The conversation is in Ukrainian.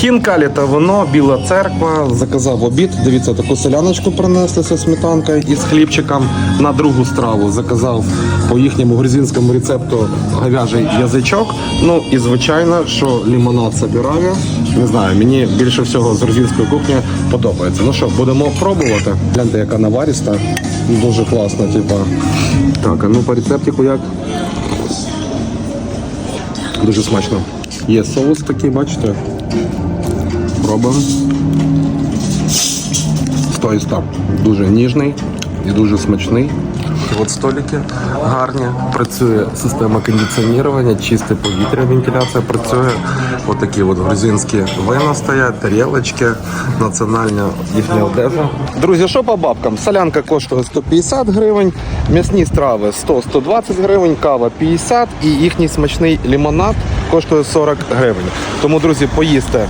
Хінкалі та вино, біла церква. Заказав обід. Дивіться, таку селяночку принесли зі сметанкою із хлібчиком на другу страву. Заказав по їхньому грузинському рецепту говяжий язичок. Ну і звичайно, що лімонад Сабіраві. Не знаю, мені більше всього з грузинської кухні подобається. Ну що, будемо пробувати. Гляньте, яка наваріста. Дуже класно, типа. Так, а ну по рецептику як? Дуже смачно. Є соус такий, бачите? Пробуємо. 100 стоп. 100. Дуже ніжний і дуже смачний. От столики гарні. Працює система кондиціонування, чисте повітря, вентиляція працює. От такі от грузинські вина стоять, тарілочки, національна їхня одежа. Друзі, що по бабкам? Солянка коштує 150 гривень, м'ясні страви 100-120 гривень, кава 50 і їхній смачний лімонад коштує 40 гривень. Тому, друзі, поїсти